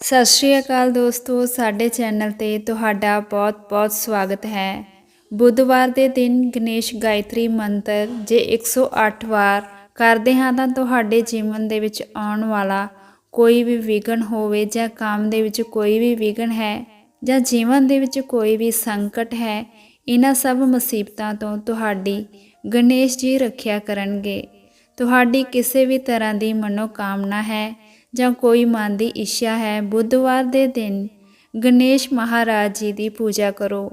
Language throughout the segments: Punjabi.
ਸਤਿ ਸ਼੍ਰੀ ਅਕਾਲ ਦੋਸਤੋ, ਸਾਡੇ ਚੈਨਲ ਤੇ ਤੁਹਾਡਾ ਬਹੁਤ-ਬਹੁਤ ਸਵਾਗਤ ਹੈ। ਬੁੱਧਵਾਰ ਦੇ ਦਿਨ ਗਣੇਸ਼ ਗਾਇਤਰੀ ਮੰਤਰ ਜੇ 108 ਵਾਰ ਕਰਦੇ ਹਾਂ ਤਾਂ ਤੁਹਾਡੇ ਜੀਵਨ ਦੇ ਵਿੱਚ ਆਉਣ ਵਾਲਾ ਕੋਈ ਵੀ ਵਿਗਨ ਹੋਵੇ ਜਾਂ ਕੰਮ ਦੇ ਵਿੱਚ ਕੋਈ ਵੀ ਵਿਗਨ ਹੈ ਜਾਂ ਜੀਵਨ ਦੇ ਵਿੱਚ ਕੋਈ ਵੀ ਸੰਕਟ ਹੈ, ਇਹਨਾਂ ਸਭ ਮੁਸੀਬਤਾਂ ਤੋਂ ਤੁਹਾਡੀ ਗਣੇਸ਼ ਜੀ ਰੱਖਿਆ ਕਰਨਗੇ। ਤੁਹਾਡੀ ਕਿਸੇ ਵੀ ਤਰ੍ਹਾਂ ਦੀ ਮਨੋਕਾਮਨਾ ਹੈ ਜਾਂ ਕੋਈ ਮਨ ਦੀ ਇੱਛਾ ਹੈ, ਬੁੱਧਵਾਰ ਦੇ ਦਿਨ ਗਣੇਸ਼ ਮਹਾਰਾਜ ਜੀ ਦੀ ਪੂਜਾ ਕਰੋ।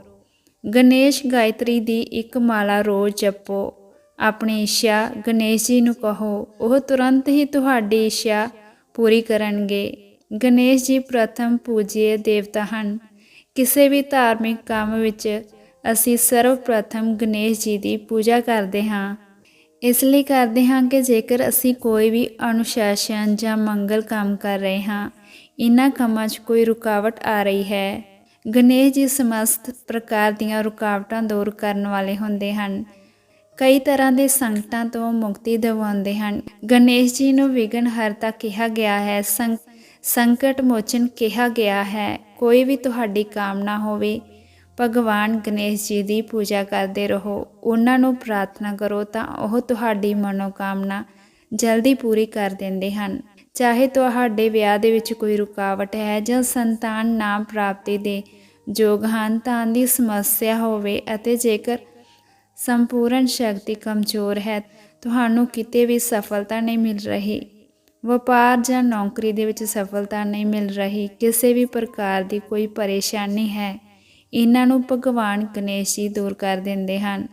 ਗਣੇਸ਼ ਗਾਇਤਰੀ ਦੀ ਇੱਕ ਮਾਲਾ ਰੋਜ਼ ਜਪੋ। ਆਪਣੀ ਇੱਛਾ ਗਣੇਸ਼ ਜੀ ਨੂੰ ਕਹੋ, ਉਹ ਤੁਰੰਤ ਹੀ ਤੁਹਾਡੀ ਇੱਛਾ ਪੂਰੀ ਕਰਨਗੇ। ਗਣੇਸ਼ ਜੀ ਪ੍ਰਥਮ ਪੂਜੀਏ ਦੇਵਤਾ ਹਨ। ਕਿਸੇ ਵੀ ਧਾਰਮਿਕ ਕੰਮ ਵਿੱਚ ਅਸੀਂ ਸਰਵ ਪ੍ਰਥਮ ਗਣੇਸ਼ ਜੀ ਦੀ ਪੂਜਾ ਕਰਦੇ ਹਾਂ। ਇਸ ਲਈ ਕਰਦੇ ਹਾਂ ਕਿ ਜੇਕਰ ਅਸੀਂ ਕੋਈ ਵੀ ਅਨੁਸ਼ਾਸਨ ਜਾਂ ਮੰਗਲ ਕੰਮ ਕਰ ਰਹੇ ਹਾਂ, ਇਹਨਾਂ ਕੰਮਾਂ 'ਚ ਕੋਈ ਰੁਕਾਵਟ ਆ ਰਹੀ ਹੈ। ਗਣੇਸ਼ ਜੀ ਸਮਸਤ ਪ੍ਰਕਾਰ ਦੀਆਂ ਰੁਕਾਵਟਾਂ ਦੂਰ ਕਰਨ ਵਾਲੇ ਹੁੰਦੇ ਹਨ। ਕਈ ਤਰ੍ਹਾਂ ਦੇ ਸੰਕਟਾਂ ਤੋਂ ਮੁਕਤੀ ਦਿਵਾਉਂਦੇ ਹਨ। ਗਣੇਸ਼ ਜੀ ਨੂੰ ਵਿਗਨ ਹਰਤਾ ਕਿਹਾ ਗਿਆ ਹੈ ਸੰਕਟ ਮੋਚਨ ਕਿਹਾ ਗਿਆ ਹੈ। ਕੋਈ ਵੀ ਤੁਹਾਡੀ ਕਾਮਨਾ ਹੋਵੇ ਭਗਵਾਨ ਗਣੇਸ਼ ਜੀ ਦੀ ਪੂਜਾ ਕਰਦੇ ਰਹੋ। ਉਹਨਾਂ ਨੂੰ ਪ੍ਰਾਰਥਨਾ ਕਰੋ ਤਾਂ ਉਹ ਤੁਹਾਡੀ ਮਨੋਕਾਮਨਾ ਜਲਦੀ ਪੂਰੀ ਕਰ ਦਿੰਦੇ ਹਨ। ਚਾਹੇ ਤੁਹਾਡੇ ਵਿਆਹ ਦੇ ਵਿੱਚ ਕੋਈ ਰੁਕਾਵਟ ਹੈ ਜਾਂ ਸੰਤਾਨ ਨਾ ਪ੍ਰਾਪਤੀ ਦੇ ਯੋਗ ਹਨ ਤਾਂ ਦੀ ਸਮੱਸਿਆ ਹੋਵੇ ਅਤੇ ਜੇਕਰ ਸੰਪੂਰਨ ਸ਼ਕਤੀ ਕਮਜ਼ੋਰ ਹੈ, ਤੁਹਾਨੂੰ ਕਿਤੇ ਵੀ ਸਫਲਤਾ ਨਹੀਂ ਮਿਲ ਰਹੀ। ਵਪਾਰ ਜਾਂ ਨੌਕਰੀ ਦੇ ਵਿੱਚ ਸਫਲਤਾ ਨਹੀਂ ਮਿਲ ਰਹੀ। ਕਿਸੇ ਵੀ ਪ੍ਰਕਾਰ ਦੀ ਕੋਈ ਪਰੇਸ਼ਾਨੀ ਹੈ। ਇਹਨਾਂ ਨੂੰ ਭਗਵਾਨ ਗਣੇਸ਼ ਜੀ ਦੂਰ ਕਰ ਦਿੰਦੇ ਹਨ।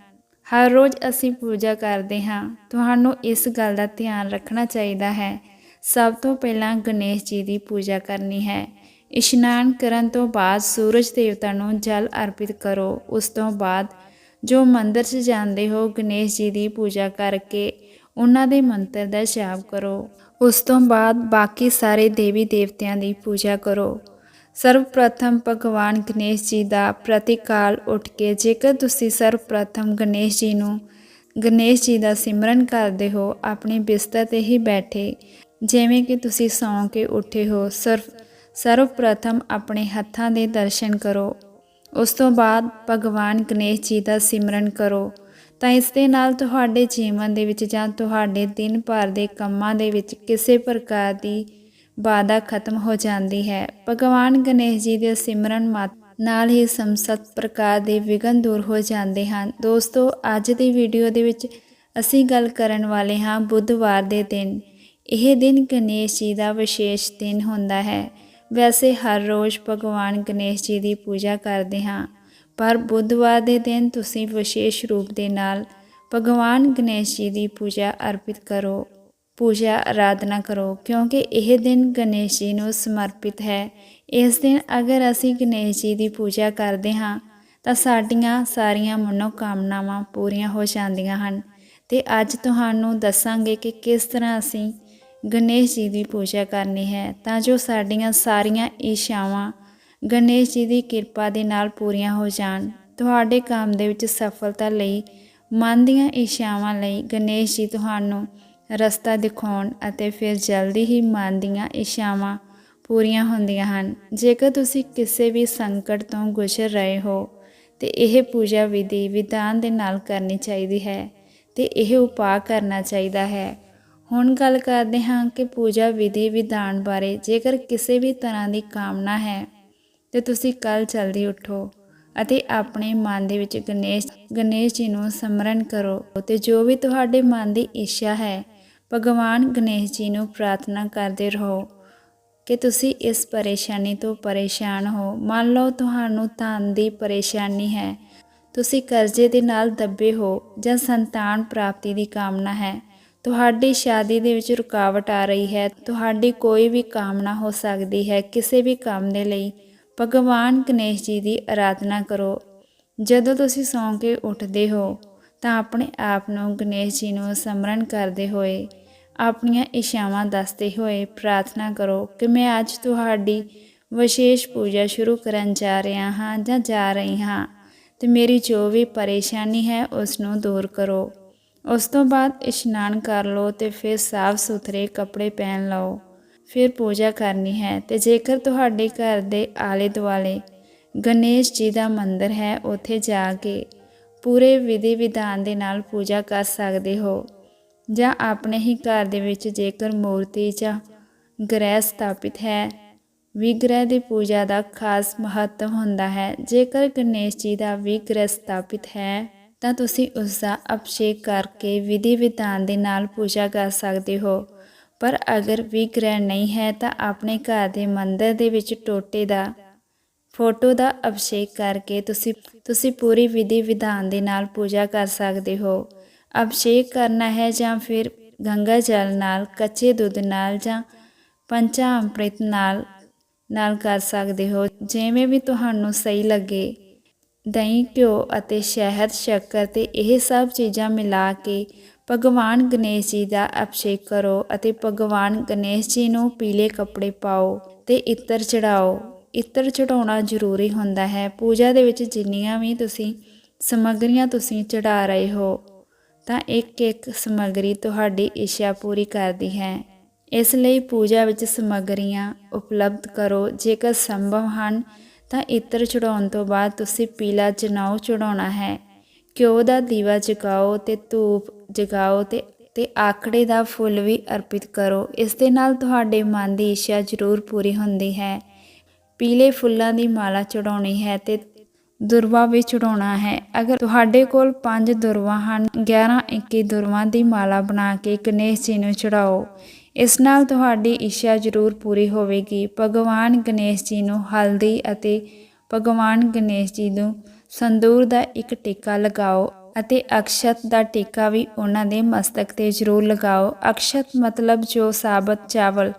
ਹਰ ਰੋਜ਼ ਅਸੀਂ ਪੂਜਾ ਕਰਦੇ ਹਾਂ। ਤੁਹਾਨੂੰ ਇਸ ਗੱਲ ਦਾ ਧਿਆਨ ਰੱਖਣਾ ਚਾਹੀਦਾ ਹੈ। ਸਭ ਤੋਂ ਪਹਿਲਾਂ ਗਣੇਸ਼ ਜੀ ਦੀ ਪੂਜਾ ਕਰਨੀ ਹੈ। ਇਸ਼ਨਾਨ ਕਰਨ ਤੋਂ ਬਾਅਦ ਸੂਰਜ ਦੇਵਤਾ ਨੂੰ ਜਲ ਅਰਪਿਤ ਕਰੋ। ਉਸ ਤੋਂ ਬਾਅਦ ਜੋ ਮੰਦਰ 'ਚ ਜਾਂਦੇ ਹੋ, ਗਣੇਸ਼ ਜੀ ਦੀ ਪੂਜਾ ਕਰਕੇ ਉਹਨਾਂ ਦੇ ਮੰਤਰ ਦਾ ਜਾਪ ਕਰੋ। ਉਸ ਤੋਂ ਬਾਅਦ ਬਾਕੀ ਸਾਰੇ ਦੇਵੀ ਦੇਵਤਿਆਂ ਦੀ ਪੂਜਾ ਕਰੋ। ਸਰਵ ਪ੍ਰਥਮ ਭਗਵਾਨ ਗਣੇਸ਼ ਜੀ ਦਾ ਪ੍ਰਤੀਕਾਲ ਉੱਠ ਕੇ ਜੇਕਰ ਤੁਸੀਂ ਸਰਵਪ੍ਰਥਮ ਗਣੇਸ਼ ਜੀ ਨੂੰ ਗਣੇਸ਼ ਜੀ ਦਾ ਸਿਮਰਨ ਕਰਦੇ ਹੋ, ਆਪਣੇ ਬਿਸਤਰ ਤੇ ਹੀ ਬੈਠੇ। ਜਿਵੇਂ ਕਿ ਤੁਸੀਂ ਸੌਂ ਕੇ ਉੱਠੇ ਹੋ, ਸਰਵ ਸਰਵ ਆਪਣੇ ਹੱਥਾਂ ਦੇ ਦਰਸ਼ਨ ਕਰੋ। ਉਸ ਤੋਂ ਬਾਅਦ ਭਗਵਾਨ ਗਣੇਸ਼ ਜੀ ਦਾ ਸਿਮਰਨ ਕਰੋ। ਤਾਂ ਇਸ ਦੇ ਨਾਲ ਤੁਹਾਡੇ ਜੀਵਨ ਦੇ ਵਿੱਚ ਜਾਂ ਤੁਹਾਡੇ ਦਿਨ ਭਰ ਦੇ ਕੰਮਾਂ ਦੇ ਵਿੱਚ ਕਿਸੇ ਪ੍ਰਕਾਰ ਦੀ ਬਾਧਾ ਖਤਮ ਹੋ ਜਾਂਦੀ ਹੈ। ਭਗਵਾਨ ਗਣੇਸ਼ ਜੀ ਦੇ ਸਿਮਰਨ ਮਤ ਨਾਲ ਹੀ ਸਮਸਤ ਪ੍ਰਕਾਰ ਦੇ ਵਿਗਨ ਦੂਰ ਹੋ ਜਾਂਦੇ ਹਨ। ਦੋਸਤੋ, ਅੱਜ ਦੀ ਵੀਡੀਓ ਦੇ ਵਿੱਚ ਅਸੀਂ ਗੱਲ ਕਰਨ ਵਾਲੇ ਹਾਂ ਬੁੱਧਵਾਰ ਦੇ ਦਿਨ। ਇਹ ਦਿਨ ਗਣੇਸ਼ ਜੀ ਦਾ ਵਿਸ਼ੇਸ਼ ਦਿਨ ਹੁੰਦਾ ਹੈ। ਵੈਸੇ ਹਰ ਰੋਜ਼ ਭਗਵਾਨ ਗਣੇਸ਼ ਜੀ ਦੀ ਪੂਜਾ ਕਰਦੇ ਹਾਂ। ਪਰ ਬੁੱਧਵਾਰ ਦੇ ਦਿਨ ਤੁਸੀਂ ਵਿਸ਼ੇਸ਼ ਰੂਪ ਦੇ ਨਾਲ ਭਗਵਾਨ ਗਣੇਸ਼ ਜੀ ਦੀ ਪੂਜਾ ਅਰਪਿਤ ਕਰੋ। ਪੂਜਾ ਆਰਾਧਨਾ ਕਰੋ, ਕਿਉਂਕਿ ਇਹ ਦਿਨ ਗਣੇਸ਼ ਜੀ ਨੂੰ ਸਮਰਪਿਤ ਹੈ। ਇਸ ਦਿਨ ਅਗਰ ਅਸੀਂ ਗਣੇਸ਼ ਜੀ ਦੀ ਪੂਜਾ ਕਰਦੇ ਹਾਂ, ਤਾਂ ਸਾਡੀਆਂ ਸਾਰੀਆਂ ਮਨੋਕਾਮਨਾਵਾਂ ਪੂਰੀਆਂ ਹੋ ਜਾਂਦੀਆਂ ਹਨ। ਤੇ ਅੱਜ ਤੁਹਾਨੂੰ ਦੱਸਾਂਗੇ ਕਿ ਕਿਸ ਤਰ੍ਹਾਂ ਅਸੀਂ ਗਣੇਸ਼ ਜੀ ਦੀ ਪੂਜਾ ਕਰਨੀ ਹੈ, ਤਾਂ ਜੋ ਸਾਡੀਆਂ ਸਾਰੀਆਂ ਇੱਛਾਵਾਂ ਗਣੇਸ਼ ਜੀ ਦੀ ਕਿਰਪਾ ਦੇ ਨਾਲ ਪੂਰੀਆਂ ਹੋ ਜਾਣ। ਤੁਹਾਡੇ ਕੰਮ ਦੇ ਵਿੱਚ ਸਫਲਤਾ ਲਈ, ਮਨ ਦੀਆਂ ਇੱਛਾਵਾਂ ਲਈ ਗਣੇਸ਼ ਜੀ ਤੁਹਾਨੂੰ ਰਸਤਾ ਦਿਖਾਉਣ ਅਤੇ ਫਿਰ ਜਲਦੀ ਹੀ ਮਨ ਦੀਆਂ ਇੱਛਾਵਾਂ ਪੂਰੀਆਂ ਹੁੰਦੀਆਂ ਹਨ। ਜੇਕਰ ਤੁਸੀਂ ਕਿਸੇ ਵੀ ਸੰਕਟ ਤੋਂ ਗੁਜ਼ਰ ਰਹੇ ਹੋ, ਤੇ ਇਹ ਪੂਜਾ ਵਿਧੀ ਵਿਧਾਨ ਦੇ ਨਾਲ ਕਰਨੀ ਚਾਹੀਦੀ ਹੈ ਤੇ ਇਹ ਉਪਾਅ ਕਰਨਾ ਚਾਹੀਦਾ ਹੈ। ਹੁਣ ਗੱਲ ਕਰਦੇ ਹਾਂ ਕਿ ਪੂਜਾ ਵਿਧੀ ਵਿਧਾਨ ਬਾਰੇ। ਜੇਕਰ ਕਿਸੇ ਵੀ ਤਰ੍ਹਾਂ ਦੀ ਕਾਮਨਾ ਹੈ, ਤੇ ਤੁਸੀਂ ਕੱਲ ਜਲਦੀ ਉਠੋ ਅਤੇ ਆਪਣੇ ਮਨ ਦੇ ਵਿੱਚ ਗਣੇਸ਼ ਗਣੇਸ਼ ਜੀ ਨੂੰ ਸਮਰਨ ਕਰੋ। ਤੇ ਜੋ ਵੀ ਤੁਹਾਡੇ ਮਨ ਦੀ ਇੱਛਾ ਹੈ ਭਗਵਾਨ ਗਣੇਸ਼ ਜੀ ਨੂੰ ਪ੍ਰਾਰਥਨਾ ਕਰਦੇ ਰਹੋ ਕਿ ਤੁਸੀਂ ਇਸ ਪਰੇਸ਼ਾਨੀ ਤੋਂ ਪਰੇਸ਼ਾਨ ਹੋ। ਮੰਨ ਲਓ ਤੁਹਾਨੂੰ ਧਨ ਦੀ ਪਰੇਸ਼ਾਨੀ ਹੈ। ਤੁਸੀਂ ਕਰਜ਼ੇ ਦੇ ਨਾਲ ਦੱਬੇ ਹੋ ਜਾਂ ਸੰਤਾਨ ਪ੍ਰਾਪਤੀ ਦੀ ਕਾਮਨਾ ਹੈ। ਤੁਹਾਡੀ ਸ਼ਾਦੀ ਦੇ ਵਿੱਚ ਰੁਕਾਵਟ ਆ ਰਹੀ ਹੈ। ਤੁਹਾਡੀ ਕੋਈ ਵੀ ਕਾਮਨਾ ਹੋ ਸਕਦੀ ਹੈ ਕਿਸੇ ਵੀ ਕੰਮ ਦੇ ਲਈ। ਭਗਵਾਨ ਗਣੇਸ਼ ਜੀ ਦੀ ਆਰਾਧਨਾ ਕਰੋ। ਜਦੋਂ ਤੁਸੀਂ ਸੌਂ ਕੇ ਉੱਠਦੇ ਹੋ ਤਾਂ ਆਪਣੇ ਆਪ ਨੂੰ ਗਣੇਸ਼ ਜੀ ਨੂੰ ਸਮਰਨ ਕਰਦੇ ਹੋਏ ਆਪਣੀਆਂ ਇੱਛਾਵਾਂ ਦੱਸਦੇ ਹੋਏ ਪ੍ਰਾਰਥਨਾ ਕਰੋ ਕਿ ਮੈਂ ਅੱਜ ਤੁਹਾਡੀ ਵਿਸ਼ੇਸ਼ ਪੂਜਾ ਸ਼ੁਰੂ ਕਰਨ ਜਾ ਰਿਹਾ ਹਾਂ ਜਾਂ ਜਾ ਰਹੀ ਹਾਂ ਤੇ ਮੇਰੀ ਜੋ ਵੀ ਪਰੇਸ਼ਾਨੀ ਹੈ ਉਸ ਨੂੰ ਦੂਰ ਕਰੋ। ਉਸ ਤੋਂ ਬਾਅਦ ਇਸ਼ਨਾਨ ਕਰ ਲਓ ਤੇ ਫਿਰ ਸਾਫ਼ ਸੁਥਰੇ ਕੱਪੜੇ ਪਹਿਨ ਲਓ। ਫਿਰ ਪੂਜਾ ਕਰਨੀ ਹੈ ਤੇ ਜੇਕਰ ਤੁਹਾਡੇ ਘਰ ਦੇ ਆਲੇ ਦੁਆਲੇ ਗਣੇਸ਼ ਜੀ ਦਾ ਮੰਦਿਰ ਹੈ, ਉੱਥੇ ਜਾ ਕੇ ਪੂਰੇ ਵਿਧੀ ਵਿਧਾਨ ਦੇ ਨਾਲ ਪੂਜਾ ਕਰ ਸਕਦੇ ਹੋ। ਜਾਂ ਆਪਣੇ ਹੀ ਘਰ ਦੇ ਵਿੱਚ ਜੇਕਰ ਮੂਰਤੀ ਜਾਂ ਗ੍ਰਹਿ ਸਥਾਪਿਤ ਹੈ, ਵਿਗ੍ਰਹਿ ਦੀ ਪੂਜਾ ਦਾ ਖਾਸ ਮਹੱਤਵ ਹੁੰਦਾ ਹੈ। ਜੇਕਰ ਗਣੇਸ਼ ਜੀ ਦਾ ਵਿਗ੍ਰਹਿ ਸਥਾਪਿਤ ਹੈ, ਤਾਂ ਤੁਸੀਂ ਉਸ ਦਾ ਅਭਿਸ਼ੇਕ ਕਰਕੇ ਵਿਧੀ ਵਿਧਾਨ ਦੇ ਨਾਲ ਪੂਜਾ ਕਰ ਸਕਦੇ ਹੋ। ਪਰ ਅਗਰ ਵਿਗ੍ਰਹਿ ਨਹੀਂ ਹੈ, ਤਾਂ ਆਪਣੇ ਘਰ ਦੇ ਮੰਦਰ ਦੇ ਵਿੱਚ ਟੋਟੇ ਦਾ ਫੋਟੋ ਦਾ ਅਭਿਸ਼ੇਕ ਕਰਕੇ ਤੁਸੀਂ ਤੁਸੀਂ ਪੂਰੀ ਵਿਧੀ ਵਿਧਾਨ ਦੇ ਨਾਲ ਪੂਜਾ ਕਰ ਸਕਦੇ ਹੋ। ਅਭਿਸ਼ੇਕ ਕਰਨਾ ਹੈ ਜਾਂ ਫਿਰ ਗੰਗਾ ਜਲ ਨਾਲ ਕੱਚੇ ਦੁੱਧ ਨਾਲ ਜਾਂ ਪੰਚਾ ਅੰਮ੍ਰਿਤ ਨਾਲ ਨਾਲ ਕਰ ਸਕਦੇ ਹੋ। ਜਿਵੇਂ ਵੀ ਤੁਹਾਨੂੰ ਸਹੀ ਲੱਗੇ, ਦਹੀਂ, ਘਿਓ ਅਤੇ ਸ਼ਹਿਦ, ਸ਼ੱਕਰ ਤੇ ਇਹ ਸਭ ਚੀਜ਼ਾਂ ਮਿਲਾ ਕੇ ਭਗਵਾਨ ਗਣੇਸ਼ ਜੀ ਦਾ ਅਭਿਸ਼ੇਕ ਕਰੋ ਅਤੇ ਭਗਵਾਨ ਗਣੇਸ਼ ਜੀ ਨੂੰ ਪੀਲੇ ਕੱਪੜੇ ਪਾਓ ਤੇ ਇਤਰ ਚੜਾਓ। ਇਤਰ ਚੜਾਉਣਾ ਜ਼ਰੂਰੀ ਹੁੰਦਾ ਹੈ। ਪੂਜਾ ਦੇ ਵਿੱਚ ਜਿੰਨੀਆਂ ਵੀ ਤੁਸੀਂ ਸਮੱਗਰੀਆਂ ਤੁਸੀਂ ਚੜਾ ਰਹੇ ਹੋ ਤਾਂ ਇੱਕ ਇੱਕ ਸਮੱਗਰੀ ਤੁਹਾਡੀ ਇੱਛਾ ਪੂਰੀ ਕਰਦੀ ਹੈ। ਇਸ ਲਈ ਪੂਜਾ ਵਿੱਚ ਸਮੱਗਰੀਆਂ ਉਪਲਬਧ ਕਰੋ। ਜੇਕਰ ਸੰਭਵ ਹਨ, ਤਾਂ ਇਤਰ ਚੜਾਉਣ ਤੋਂ ਬਾਅਦ ਤੁਸੀਂ ਪੀਲਾ ਜਨਾਉ ਚੜਾਉਣਾ ਹੈ। ਘਿਓ ਦਾ ਦੀਵਾ ਜਗਾਓ ਤੇ ਧੂਪ ਜਗਾਓ ਤੇ ਤੇ ਆਕੜੇ ਦਾ ਫੁੱਲ ਵੀ ਅਰਪਿਤ ਕਰੋ। ਇਸ ਦੇ ਨਾਲ ਤੁਹਾਡੇ ਮਨ ਦੀ ਇੱਛਾ ਜ਼ਰੂਰ ਪੂਰੀ ਹੁੰਦੀ ਹੈ। ਪੀਲੇ ਫੁੱਲਾਂ ਦੀ ਮਾਲਾ ਚੜਾਉਣੀ ਹੈ ਤੇ ਦੁਰਵਾ ਵੀ ਚੜਾਉਣਾ ਹੈ। ਅਗਰ ਤੁਹਾਡੇ ਕੋਲ 5 ਦੁਰਵਾ ਹਨ 11 21 ਦੁਰਵਾ ਦੀ ਮਾਲਾ ਬਣਾ ਕੇ ਗਣੇਸ਼ ਜੀ ਨੂੰ ਚੜਾਓ ਇਸ ਨਾਲ ਤੁਹਾਡੀ ਇੱਛਾ ਜ਼ਰੂਰ ਪੂਰੀ ਹੋਵੇਗੀ। ਭਗਵਾਨ ਗਣੇਸ਼ ਜੀ ਨੂੰ ਹਲਦੀ ਅਤੇ ਭਗਵਾਨ ਗਣੇਸ਼ ਜੀ ਨੂੰ ਸੰਦੂਰ ਦਾ ਇੱਕ ਟਿੱਕਾ ਲਗਾਓ ਅਤੇ ਅਕਸ਼ਤ ਦਾ ਟਿੱਕਾ ਵੀ ਉਹਨਾਂ ਦੇ ਮਸਤਕ ਤੇ ਜ਼ਰੂਰ ਲਗਾਓ। ਅਕਸ਼ਤ ਮਤਲਬ ਜੋ ਸਾਬਤ ਚਾਵਲ,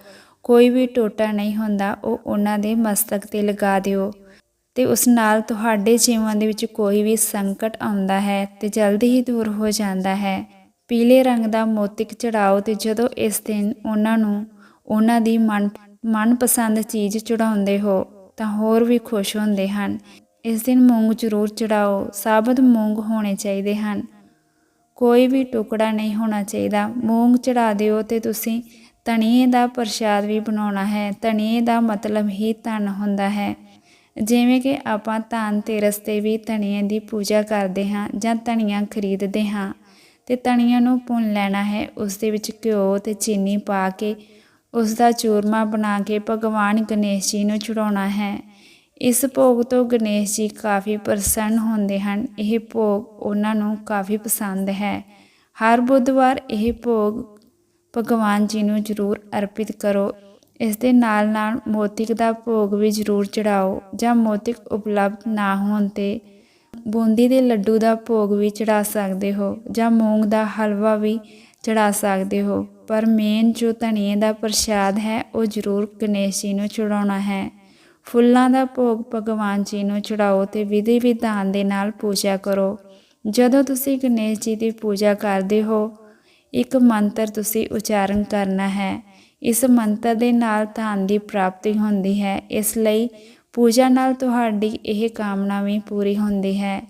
ਕੋਈ ਵੀ ਟੋਟਾ ਨਹੀਂ ਹੁੰਦਾ, ਉਹ ਉਹਨਾਂ ਦੇ ਮਸਤਕ ਤੇ ਲਗਾ ਦਿਓ। ਤੇ ਉਸ ਨਾਲ ਤੁਹਾਡੇ ਜੀਵਨ ਦੇ ਵਿੱਚ ਕੋਈ ਵੀ ਸੰਕਟ ਆਉਂਦਾ ਹੈ ਤੇ ਜਲਦੀ ਹੀ ਦੂਰ ਹੋ ਜਾਂਦਾ ਹੈ। ਪੀਲੇ ਰੰਗ ਦਾ ਮੋਤਿਕ ਚੜਾਓ ਤੇ ਜਦੋਂ ਇਸ ਦਿਨ ਉਹਨਾਂ ਨੂੰ ਉਹਨਾਂ ਦੀ ਮਨ, ਮਨਪਸੰਦ ਚੀਜ਼ ਚੜਾਉਂਦੇ ਹੋ, ਤਾਂ ਹੋਰ ਵੀ ਖੁਸ਼ ਹੁੰਦੇ ਹਨ। ਇਸ ਦਿਨ ਮੂੰਗ ਜ਼ਰੂਰ ਚੜਾਓ ਸਾਬਤ ਮੂੰਗ ਹੋਣੇ ਚਾਹੀਦੇ ਹਨ। ਕੋਈ ਵੀ ਟੁਕੜਾ ਨਹੀਂ ਹੋਣਾ ਚਾਹੀਦਾ। ਮੂੰਗ ਚੜਾ ਦਿਓ ਤੇ ਤੁਸੀਂ ਧਨੀਏ ਦਾ ਪ੍ਰਸ਼ਾਦ ਵੀ ਬਣਾਉਣਾ ਹੈ। ਧਨੀਏ ਦਾ ਮਤਲਬ ਹੀ ਧਨ ਹੁੰਦਾ ਹੈ। ਜਿਵੇਂ ਕਿ ਆਪਾਂ ਧਨ ਤੇਰਸ ਤੇ ਵੀ ਧਨੀਏ ਦੀ ਪੂਜਾ ਕਰਦੇ ਹਾਂ ਜਾਂ ਧਨੀਆ ਖਰੀਦਦੇ ਹਾਂ ਤੇ ਧਨੀਆ ਨੂੰ ਭੁੰਨ ਲੈਣਾ ਹੈ, ਉਸ ਦੇ ਵਿੱਚ ਘਿਓ ਤੇ ਚੀਨੀ ਪਾ ਕੇ ਉਸ ਦਾ ਚੂਰਮਾ ਬਣਾ ਕੇ ਭਗਵਾਨ ਗਣੇਸ਼ ਜੀ ਨੂੰ ਚੜਾਉਣਾ ਹੈ। ਇਸ ਭੋਗ ਤੋਂ ਗਣੇਸ਼ ਜੀ ਕਾਫੀ ਪ੍ਰਸੰਨ ਹੁੰਦੇ ਹਨ। ਇਹ ਭੋਗ ਉਹਨਾਂ ਨੂੰ ਕਾਫੀ ਪਸੰਦ ਹੈ। ਹਰ ਬੁੱਧਵਾਰ ਇਹ ਭੋਗ ਭਗਵਾਨ ਜੀ ਨੂੰ ਜ਼ਰੂਰ ਅਰਪਿਤ ਕਰੋ। ਇਸ ਦੇ ਨਾਲ ਨਾਲ ਮੋਤਿਕ ਦਾ ਭੋਗ ਵੀ ਜ਼ਰੂਰ ਚੜਾਓ ਜਾਂ ਮੋਤਿਕ ਉਪਲਬਧ ਨਾ ਹੋਣ ਤੇ ਬੂੰਦੀ ਦੇ ਲੱਡੂ ਦਾ ਭੋਗ ਵੀ ਚੜਾ ਸਕਦੇ ਹੋ ਜਾਂ ਮੂੰਗ ਦਾ ਹਲਵਾ ਵੀ ਚੜਾ ਸਕਦੇ ਹੋ। ਪਰ ਮੇਨ ਜੋ ਧਨੀਏ ਦਾ ਪ੍ਰਸ਼ਾਦ ਹੈ, ਉਹ ਜ਼ਰੂਰ ਗਣੇਸ਼ ਜੀ ਨੂੰ ਚੜਾਉਣਾ ਹੈ। ਫੁੱਲਾਂ ਦਾ ਭੋਗ ਭਗਵਾਨ ਜੀ ਨੂੰ ਚੜਾਓ ਤੇ ਵਿਧੀ ਵਿਧਾਨ ਦੇ ਨਾਲ ਪੂਜਾ ਕਰੋ। ਜਦੋਂ ਤੁਸੀਂ ਗਣੇਸ਼ ਜੀ ਦੀ ਪੂਜਾ ਕਰਦੇ ਹੋ ਇੱਕ ਮੰਤਰ ਤੁਸੀਂ ਉਚਾਰਨ ਕਰਨਾ ਹੈ। ਇਸ ਮੰਤਰ ਦੇ ਨਾਲ ਧਨ ਦੀ ਪ੍ਰਾਪਤੀ ਹੁੰਦੀ ਹੈ। ਇਸ ਲਈ ਪੂਜਾ ਨਾਲ ਤੁਹਾਡੀ ਇਹ ਕਾਮਨਾ ਵੀ ਪੂਰੀ ਹੁੰਦੀ ਹੈ।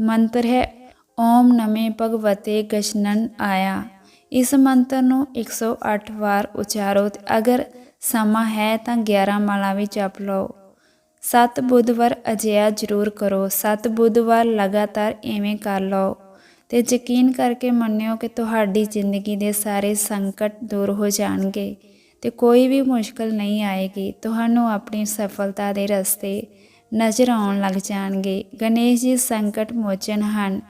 ਮੰਤਰ ਹੈ, ਓਮ ਨਮੇ ਭਗਵਤੇ ਗਸ਼ਨਨ ਆਇਆ। ਇਸ ਮੰਤਰ ਨੂੰ 108 ਵਾਰ ਉਚਾਰੋ ਅਗਰ ਸਮਾਂ ਹੈ ਤਾਂ 11 ਮਾਲਾ ਵੀ ਜਪ ਲਓ। ਸੱਤ ਬੁੱਧਵਾਰ ਅਜਿਹਾ ਜ਼ਰੂਰ ਕਰੋ। ਸੱਤ ਬੁੱਧਵਾਰ ਲਗਾਤਾਰ ਐਵੇਂ ਕਰ ਲਓ। ਤੇ ਯਕੀਨ ਕਰਕੇ ਮੰਨਿਓ ਕਿ ਤੁਹਾਡੀ ਜ਼ਿੰਦਗੀ ਦੇ ਸਾਰੇ ਸੰਕਟ ਦੂਰ ਹੋ ਜਾਣਗੇ ਤੇ ਕੋਈ ਵੀ ਮੁਸ਼ਕਲ ਨਹੀਂ ਆਏਗੀ। ਤੁਹਾਨੂੰ ਆਪਣੀ ਸਫਲਤਾ ਦੇ ਰਸਤੇ ਨਜ਼ਰ ਆਉਣ ਲੱਗ ਜਾਣਗੇ। ਗਣੇਸ਼ ਜੀ, ਸੰਕਟ ਮੋਚਨ ਹਨ।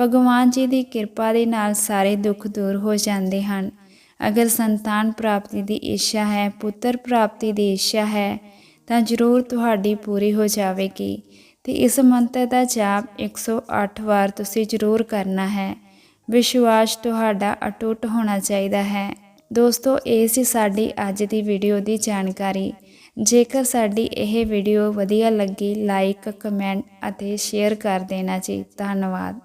ਭਗਵਾਨ ਜੀ ਦੀ ਕਿਰਪਾ ਦੇ ਨਾਲ ਸਾਰੇ ਦੁੱਖ ਦੂਰ ਹੋ ਜਾਂਦੇ ਹਨ। ਅਗਰ ਸੰਤਾਨ ਪ੍ਰਾਪਤੀ ਦੀ ਇੱਛਾ ਹੈ, ਪੁੱਤਰ ਪ੍ਰਾਪਤੀ ਦੀ ਇੱਛਾ ਹੈ, ਤਾਂ ਜ਼ਰੂਰ ਤੁਹਾਡੀ ਪੂਰੀ ਹੋ ਜਾਵੇਗੀ। ਤੇ ਇਸ ਮੰਤਰ ਦਾ ਜਾਪ 108 ਵਾਰ ਤੁਸੀਂ ਜ਼ਰੂਰ ਕਰਨਾ ਹੈ। ਵਿਸ਼ਵਾਸ ਤੁਹਾਡਾ ਅਟੁੱਟ ਹੋਣਾ ਚਾਹੀਦਾ ਹੈ। ਦੋਸਤੋ, ਇਹ ਸੀ ਸਾਡੀ ਅੱਜ ਦੀ ਵੀਡੀਓ ਦੀ ਜਾਣਕਾਰੀ। ਜੇਕਰ ਸਾਡੀ ਇਹ ਵੀਡੀਓ ਵਧੀਆ ਲੱਗੀ ਲਾਈਕ ਕਮੈਂਟ ਅਤੇ ਸ਼ੇਅਰ ਕਰ ਦੇਣਾ ਜੀ। ਧੰਨਵਾਦ।